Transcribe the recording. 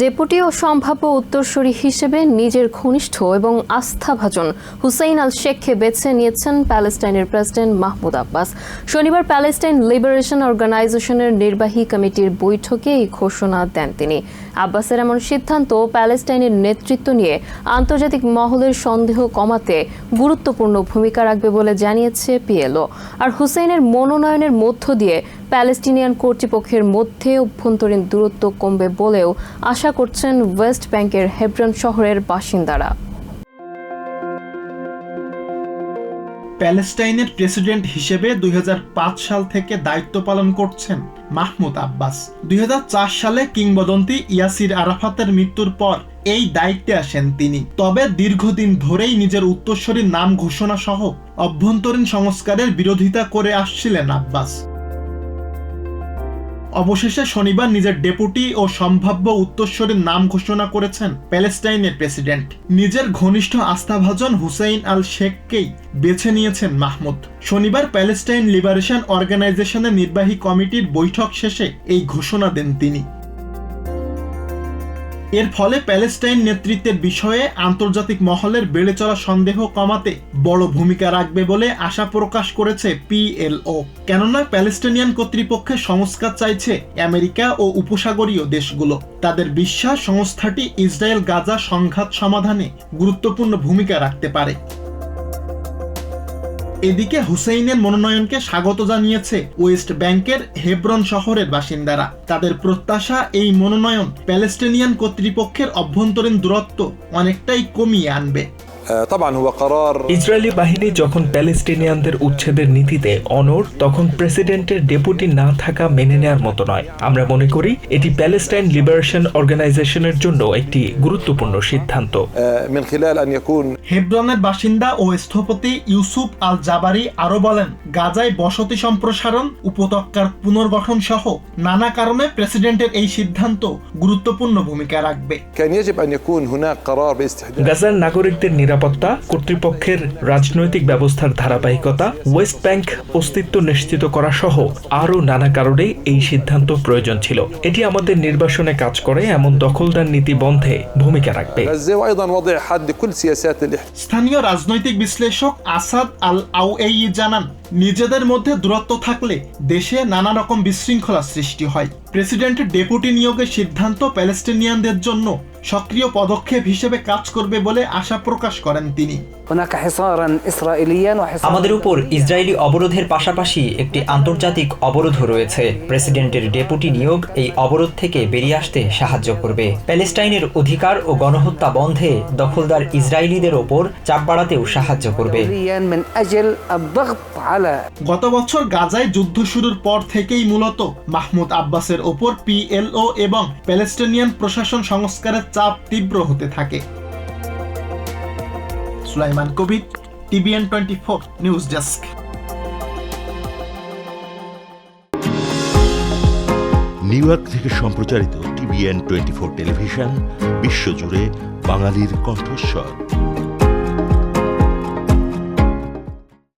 Deputy ও সম্ভাব্য উত্তরসূরি হিসেবে নিজের ঘনিষ্ঠ এবং আস্থাভাজন হুসাইন আল শেখকে বেছে নিয়েছেন প্যালেস্টাইনের প্রেসিডেন্ট মাহমুদ আব্বাস। শনিবার প্যালেস্টাইন লিবারেশন অর্গানাইজেশনের নির্বাহী কমিটির বৈঠকে এই ঘোষণা দেন তিনি। আব্বাসের এমন সিদ্ধান্ত প্যালেস্টাইনের নেতৃত্ব নিয়ে আন্তর্জাতিক মহলের সন্দেহ কমাতে গুরুত্বপূর্ণ ভূমিকা রাখবে বলে জানিয়েছে পিএলও। আর হুসাইনের মনোনয়নের মধ্য দিয়ে প্যালেস্টিনিয়ান কর্তৃপক্ষের মধ্যে অভ্যন্তরীণ দূরত্ব কমবে বলেও আশা করছেন ওয়েস্ট ব্যাংকের হেব্রন শহরের বাসিন্দারা। প্যালেস্টাইনের প্রেসিডেন্ট হিসেবে দুই সাল থেকে দায়িত্ব পালন করছেন মাহমুদ আব্বাস। দুই হাজার চার সালে কিংবদন্তি ইয়াসির আরাফাতের মৃত্যুর পর এই দায়িত্বে আসেন তিনি। তবে দীর্ঘদিন ধরেই নিজের উত্তরসূরির নাম ঘোষণা সহ অভ্যন্তরীণ সংস্কারের বিরোধিতা করে আসছিলেন আব্বাস। অবশেষে শনিবার নিজের ডেপুটি ও সম্ভাব্য উত্তরস্বরীর নাম ঘোষণা করেছেন প্যালেস্টাইনের প্রেসিডেন্ট। নিজের ঘনিষ্ঠ আস্থাভাজন হুসাইন আল শেখকেই বেছে নিয়েছেন মাহমুদ। শনিবার প্যালেস্টাইন লিবারেশন অর্গানাইজেশনের নির্বাহী কমিটির বৈঠক শেষে এই ঘোষণা দেন তিনি। এর ফলে প্যালেস্টাইন নেতৃত্বের বিষয়ে আন্তর্জাতিক মহলের বেড়ে চলা সন্দেহ কমাতে বড় ভূমিকা রাখবে বলে আশা প্রকাশ করেছে পিএলও কেননা প্যালেস্টাইনিয়ান কর্তৃপক্ষের সংস্কার চাইছে আমেরিকা ও উপসাগরীয় দেশগুলো। তাদের বিশ্বাস সংস্থাটি ইসরায়েল গাজা সংঘাত সমাধানে গুরুত্বপূর্ণ ভূমিকা রাখতে পারে। এদিকে হুসেইনের মনোনয়নকে স্বাগত জানিয়েছে ওয়েস্ট ব্যাংকের হেব্রন শহরের বাসিন্দারা। তাদের প্রত্যাশা এই মনোনয়ন প্যালেস্টিনিয়ান কর্তৃপক্ষের অভ্যন্তরীণ দূরত্ব অনেকটাই কমিয়ে আনবে। ইসরায়েলি বাহিনী যখন প্যালেস্টিনিয়ানদের উচ্ছেদের নীতিতে অনর তখন প্রেসিডেন্টের ডেপুটি না থাকা মেনে নেওয়ার মতো নয়। আমরা মনে করি এটি প্যালেস্টাইন লিবারেশন অর্গানাইজেশনের জন্য একটি গুরুত্বপূর্ণ সিদ্ধান্ত। হেব্রনের বাসিন্দা ও স্থপতি ইউসুফ আল জাবারি আরও বলেন গাজায় বসতি সম্প্রসারণ উপত্যকার পুনর্গঠন সহ নানা কারণে প্রেসিডেন্টের এই সিদ্ধান্ত গুরুত্বপূর্ণ ভূমিকা রাখবে। গাজার নাগরিকদের নিরাপত্তা, কর্তৃপক্ষের রাজনৈতিক ব্যবস্থার ধারাবাহিকতা ওয়েস্ট ব্যাংক অস্তিত্ব নিশ্চিত করা সহ আরও নানা কারণে এই সিদ্ধান্ত প্রয়োজন ছিল। এটি আমাদের নির্বাচনে কাজ করে, এমন দখলদার নীতি বন্ধে ভূমিকা রাখবে। স্থানীয় রাজনৈতিক বিশ্লেষক আসাদ আল আউএই জানান, নিজেদের মধ্যে দূরত্ব থাকলে দেশে নানা রকম বিশৃঙ্খলা সৃষ্টি হয়। প্রেসিডেন্ট ডেপুটি নিয়োগের সিদ্ধান্ত প্যালেস্টিনিয়ানদের জন্য সক্রিয় পদক্ষেপ হিসেবে কাজ করবে বলে আশা প্রকাশ করেন তিনি। আমাদের উপর ইসরায়েলি অবরোধের পাশাপাশি একটি আন্তর্জাতিক অবরোধ রয়েছে। প্রেসিডেন্টের ডেপুটি নিয়োগ এই অবরোধ থেকে বেরিয়ে আসতে সাহায্য করবে। প্যালেস্টাইনের অধিকার ও গণহত্যা বন্ধে দখলদার ইসরায়েলিদের ওপর চাপ বাড়াতেও সাহায্য করবে। গত বছর গাজায় যুদ্ধ শুরুর পর থেকেই মূলত মাহমুদ আব্বাসের ওপর পিএলও এবং প্যালেস্টাইনিয়ান প্রশাসন সংস্কারের চাপ তীব্র হতে থাকে। Sulaiman Kabir, TVN twenty four news desk. New York থেকে সম্প্রচারিত টিভিএন টোয়েন্টি ফোর টেলিভিশন, বিশ্বজুড়ে বাঙালির কণ্ঠস্বর।